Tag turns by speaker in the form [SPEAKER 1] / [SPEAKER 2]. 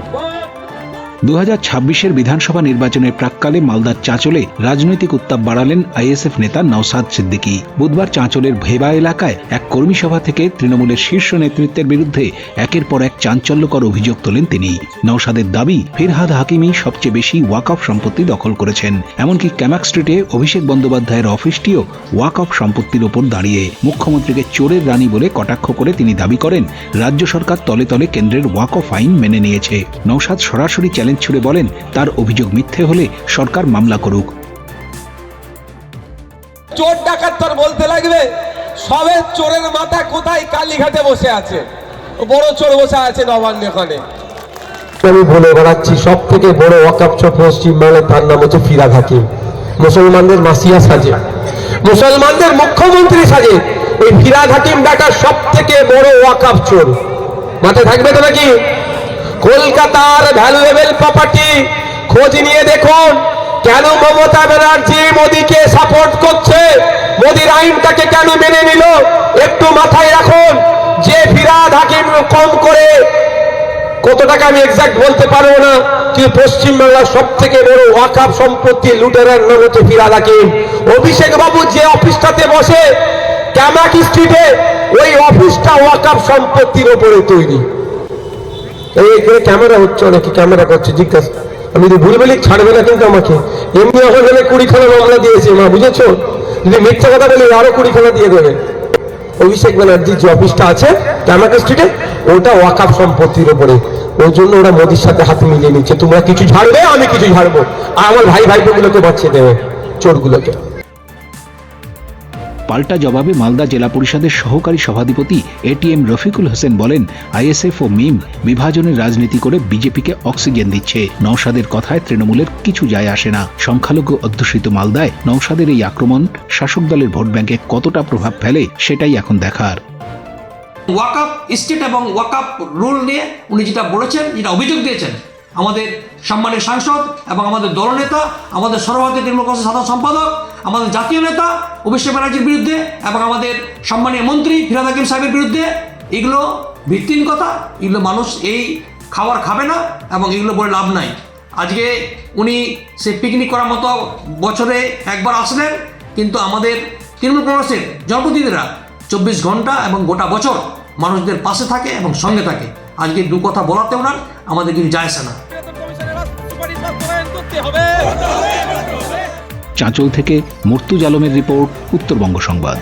[SPEAKER 1] the. দু হাজার বিধানসভা নির্বাচনের প্রাককালে মালদার চাঁচলে রাজনৈতিক উত্তাপ বাড়ালেন আইএসএফ নেতা নওসাদ সিদ্দিকী। বুধবার চাঁচলের ভেবা এলাকায় এক কর্মী সভা থেকে তৃণমূলের শীর্ষ নেতৃত্বের বিরুদ্ধে একের পর এক চাঞ্চল্যকর অভিযোগ তোলেন তিনি। নওসাদের দাবি, ফিরহাদ হাকিমি সবচেয়ে বেশি ওয়াকফ সম্পত্তি দখল করেছেন। এমনকি ক্যামাক স্ট্রিটে অভিষেক বন্দ্যোপাধ্যায়ের অফিসটিও ওয়াকফ সম্পত্তির ওপর দাঁড়িয়ে। মুখ্যমন্ত্রীকে চোরের রানী বলে কটাক্ষ করে তিনি দাবি করেন, রাজ্য সরকার তলে তলে কেন্দ্রের ওয়াকফ আইন মেনে নিয়েছে। নওসাদ সরাসরি চ্যালেঞ্জ ছুড়ে বলেন তার অভিযোগ মিথ্যে হলে সরকার মামলা করুক।
[SPEAKER 2] চোর ডাকাত তোর বলতে লাগবে সবে চোরের মাথা কোথায় কালীঘাটে বসে আছে? বড় চোর বসে আছে নবান্ন ওখানে।
[SPEAKER 3] আমি বলে বেড়াচ্ছি সব থেকে বড় ওয়াকাপ চোর পশ্চিমবাংলায় তার নাম হচ্ছে ফিরাদ হাকিম মুসলমানদের মাসিয়া সাজে। মুসলমানদের মুখ্যমন্ত্রী সাজে। এই ফিরাদ হাকিম ডাকা সব থেকে বড় ওয়াকাপ চোর। মাথায় থাকবে তো নাকি? কলকাতার ভ্যালুয়েবল প্রপার্টি খোঁজ নিয়ে দেখুন কেন মমতা ব্যানার্জি মোদীকে সাপোর্ট করছে? মোদীর আইনটাকে কেন মেনে নিল? একটু মাথায় রাখুন, যে ফিরাদ হাকিম কম করে, কত টাকা আমি এক্সাক্ট বলতে পারব না, কিন্তু পশ্চিমবাংলার সব থেকে বড় ওয়াকাপ সম্পত্তি লুটেরার নাম হচ্ছে ফিরাদ হাকিম। অভিষেক বাবু যে অফিসটাতে বসে ক্যামাক স্ট্রিটে ওই অফিসটা ওয়াকাপ সম্পত্তির ওপরে তৈরি। এই এখানে ক্যামেরা হচ্ছে, অনেকে ক্যামেরা করছে, জিজ্ঞাসা। আমি যদি ভুল বলি, ছাড়বে না কিন্তু আমাকে। এমনি এখন গেলে কুড়িখানা মামলা দিয়েছে, মা, বুঝেছ? যদি মিথ্যা কথা বলি, আরও কুড়িখানা দিয়ে দেবে। অভিষেক ব্যানার্জির যে অফিসটা আছে ক্যামাকা স্ট্রিটে, ওটা ওয়াকাপ সম্পত্তির উপরে। ওই জন্য ওরা মোদির সাথে হাত মিলিয়ে নিচ্ছে। তোমরা কিছু ঝাড়বে, আমি কিছু ঝাড়বো। আর আমার ভাই ভাইপোগুলোকে বাঁচিয়ে দেবে, চোরগুলোকে।
[SPEAKER 1] পাল্টা জবাবে মালদা জেলা পরিষদের সহকারী সভাধিপতি এটিএম রফিকুল হোসেন বলেন আইএসএফ ও মিম বিভাজনের রাজনীতি করে বিজেপিকে অক্সিজেন দিচ্ছে। নওশাদের কথায় তৃণমূলের কিছু যায় আসে না। সংখ্যালঘু অধ্যুষিত মালদায় নওশাদের এই আক্রমণ শাসক দলের ভোট ব্যাংকে কতটা প্রভাব ফেলে সেটাই এখন দেখার।
[SPEAKER 4] ওয়াকআপ স্টেট এবং ওয়াকআপ রুল নিয়ে উনি যেটা বলেছেন, যেটা অভিযোগ দিয়েছেন, আমাদের সম্মানের সাংসদ এবং আমাদের দলনেতা, আমাদের সর্বভারতীয় তৃণমূল কংগ্রেসের সাধারণ সম্পাদক আমাদের জাতীয় নেতা, অভিষেক ব্যানার্জির বিরুদ্ধে এবং আমাদের সম্মানীয় মন্ত্রী ফিরাদ হাকিম সাহেবের বিরুদ্ধে, এগুলো ভিত্তিহীন কথা, এগুলো মানুষ এই খাবার খাবে না এবং এগুলো বলে লাভ নাই। আজকে উনি সে পিকনিক করার মতো বছরে একবার আসলেন, কিন্তু আমাদের তৃণমূল কংগ্রেসের জনপ্রতিনিধিরা চব্বিশ ঘণ্টা এবং গোটা বছর মানুষদের পাশে থাকে এবং সঙ্গে থাকে। আজকে দু কথা বলাতে ওনার আমাদের কিন্তু যায় না।
[SPEAKER 1] চাঁচল থেকে মর্তুজ আলমের রিপোর্ট উত্তরবঙ্গ সংবাদ